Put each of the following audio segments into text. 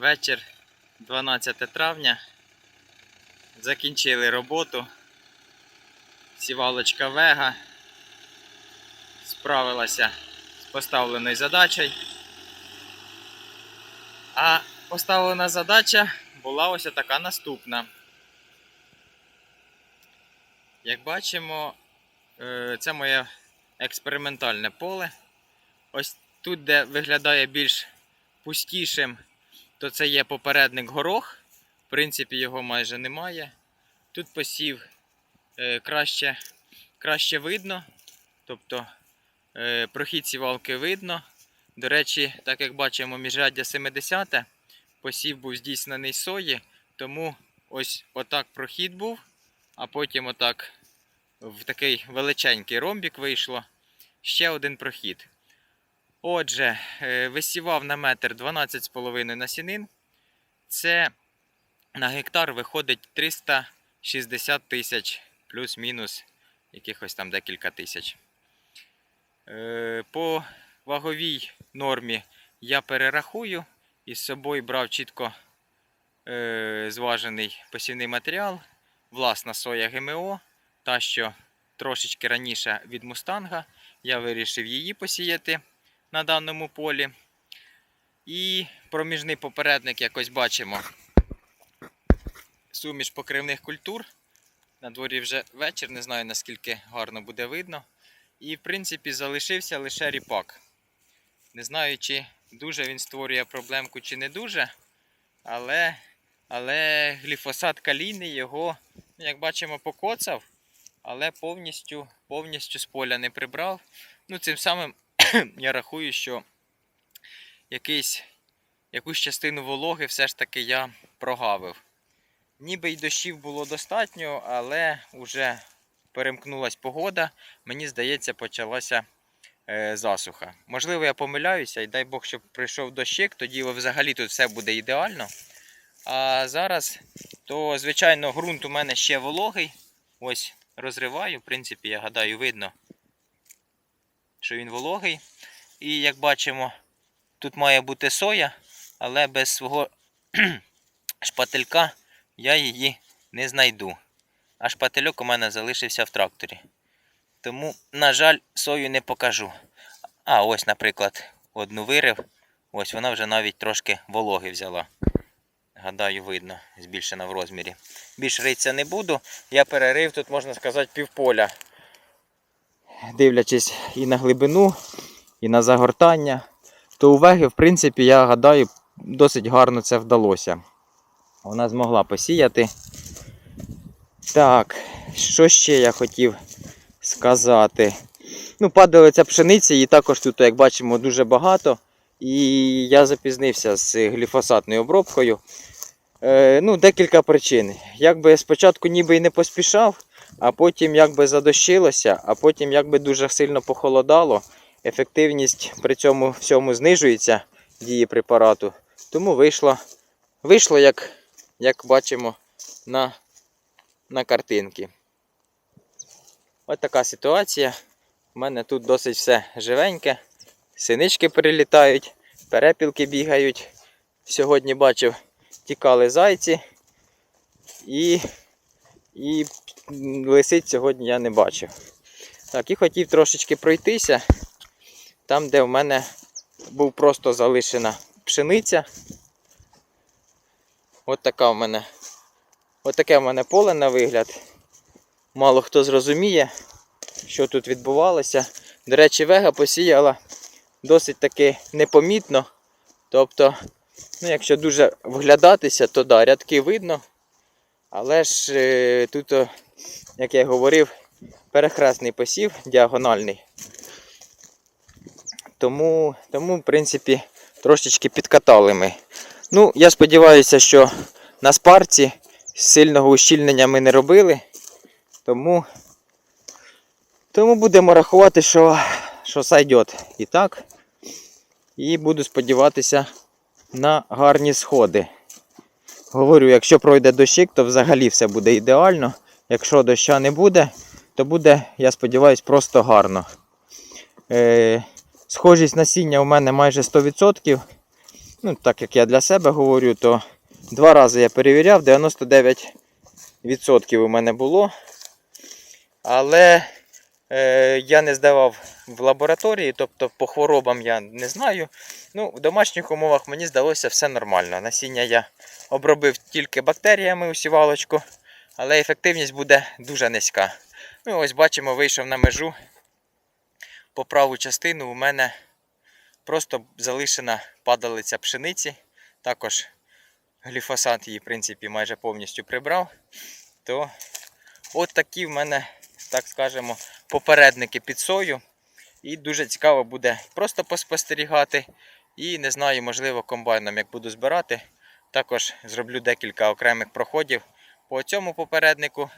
Вечір 12 травня. Закінчили роботу. Сівалочка Вега справилася з поставленою задачею. А поставлена задача була ось така наступна. Як бачимо, е, це моє експериментальне поле. Ось тут, де виглядає більш пустішим, то це є попередник горох. В принципі, його майже немає. Тут посів е, краще, краще видно, тобто е, прохід сівалки видно. До речі, так як бачимо, міжряддя 70 посів був здійснений сої, тому ось отак прохід був, а потім отак в такий величенький ромбік вийшло. Ще один прохід. Отже, е, висівав на метр 12,5 насінин. Це на гектар виходить 360 тисяч, плюс-мінус якихось там декілька тисяч. Е, По ваговій нормі я перерахую і з собою брав чітко е, зважений посівний матеріал, власна соя ГМО, та що трошечки раніше від мустанга. Я вирішив її посіяти на даному полі. І проміжний попередник, якось бачимо, суміш покривних культур. На дворі вже вечір, не знаю наскільки гарно буде видно. І, в принципі, залишився лише ріпак. Не знаю, чи дуже він створює проблемку, чи не дуже. Але, але гліфосат калійний його, як бачимо, покоцав, але повністю, повністю з поля не прибрав. Ну, цим самим я рахую, що якийсь, якусь частину вологи все ж таки я прогавив. Ніби й дощів було достатньо, але вже перемкнулась погода. Мені здається, почалася е, засуха. Можливо, я помиляюся, і дай Бог, щоб прийшов дощик, тоді взагалі тут все буде ідеально. А зараз, то, звичайно, ґрунт у мене ще вологий. Ось розриваю, в принципі, я гадаю, видно, що він вологий. І як бачимо, тут має бути соя, але без свого шпателька я її не знайду. А шпательок у мене залишився в тракторі. Тому, на жаль, сою не покажу. А ось, наприклад, одну вирив. Ось вона вже навіть трошки вологи взяла. Гадаю, видно, збільшена в розмірі. Більш ритися не буду. Я перерив тут, можна сказати, півполя. Дивлячись і на глибину, і на загортання, то у веги, в принципі, я гадаю, досить гарно це вдалося. Вона змогла посіяти. Так, що ще я хотів сказати? Ну, падалиця пшениці, її також тут, як бачимо, дуже багато. І я запізнився з гліфосатною обробкою. Е, ну, декілька причин. Якби спочатку ніби і не поспішав, а потім якби задощилося, а потім якби дуже сильно похолодало. Ефективність при цьому всьому знижується дії препарату. Тому вийшло, вийшло як, як бачимо на, на картинці. Ось така ситуація. У мене тут досить все живеньке. Синички перелітають, перепілки бігають. Сьогодні бачив, тікали зайці. І, і лисиць сьогодні я не бачив. Так, і хотів трошечки пройтися. Там, де в мене був просто залишена пшениця. От така в мене. От таке в мене поле на вигляд. Мало хто зрозуміє, що тут відбувалося. До речі, вега посіяла досить таки непомітно. Тобто, ну, якщо дуже вглядатися, то да, рядки видно. Але ж е, тут, як я говорив, перехресний посів, діагональний. Тому, тому, в принципі, трошечки підкатали ми. Ну, я сподіваюся, що на спарці сильного ущільнення ми не робили. Тому, тому будемо рахувати, що, що сайдет і так. І буду сподіватися на гарні сходи. Говорю, якщо пройде дощик, то взагалі все буде ідеально. Якщо доща не буде, то буде, я сподіваюся, просто гарно. Е, схожість насіння у мене майже 100%. Ну, так як я для себе говорю, то два рази я перевіряв, 99% у мене було. Але я не здавав в лабораторії, тобто по хворобам я не знаю. Ну, в домашніх умовах мені здалося все нормально. Насіння я обробив тільки бактеріями у сівалочку, але ефективність буде дуже низька. Ну, ось бачимо, вийшов на межу. По праву частину у мене просто залишена падалиця пшениці. Також гліфосат її, в принципі, майже повністю прибрав. То от такі в мене, так скажемо, попередники під сою. І дуже цікаво буде просто поспостерігати. І не знаю, можливо, комбайном, як буду збирати, також зроблю декілька окремих проходів по цьому попереднику,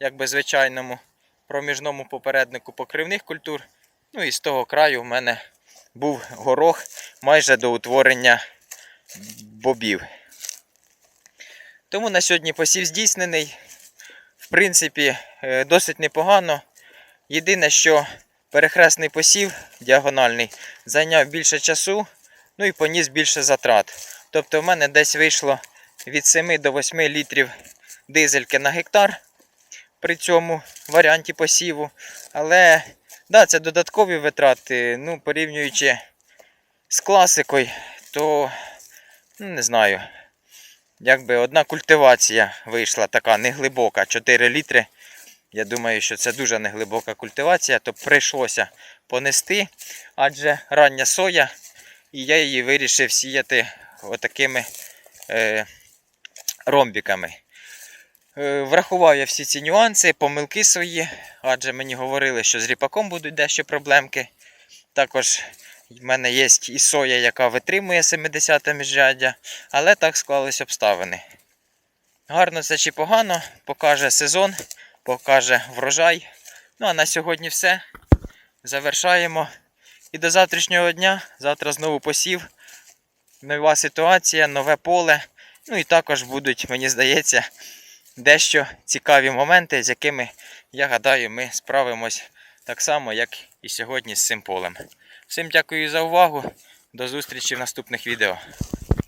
якби звичайному, проміжному попереднику покривних культур. Ну і з того краю в мене був горох майже до утворення бобів. Тому на сьогодні посів здійснений. В принципі, е, досить непогано. Єдине, що перехресний посів діагональний зайняв більше часу, ну і поніс більше затрат. Тобто в мене десь вийшло від 7 до 8 літрів дизельки на гектар при цьому варіанті посіву. Але да, це додаткові витрати. Ну, порівнюючи з класикою, то ну, не знаю. Якби одна культивація вийшла така неглибока, 4 літри. Я думаю, що це дуже неглибока культивація, то прийшлося понести, адже рання соя, і я її вирішив сіяти отакими е, ромбіками. Е, Врахував я всі ці нюанси, помилки свої, адже мені говорили, що з ріпаком будуть дещо проблемки. Також в мене є і соя, яка витримує 70 міжряддя, але так склались обставини. Гарно це чи погано, покаже сезон, покаже врожай. Ну а на сьогодні все. Завершаємо. І до завтрашнього дня. Завтра знову посів. Нова ситуація, нове поле. Ну і також будуть, мені здається, дещо цікаві моменти, з якими, я гадаю, ми справимось так само, як і сьогодні з цим полем. Всім дякую за увагу. До зустрічі в наступних відео.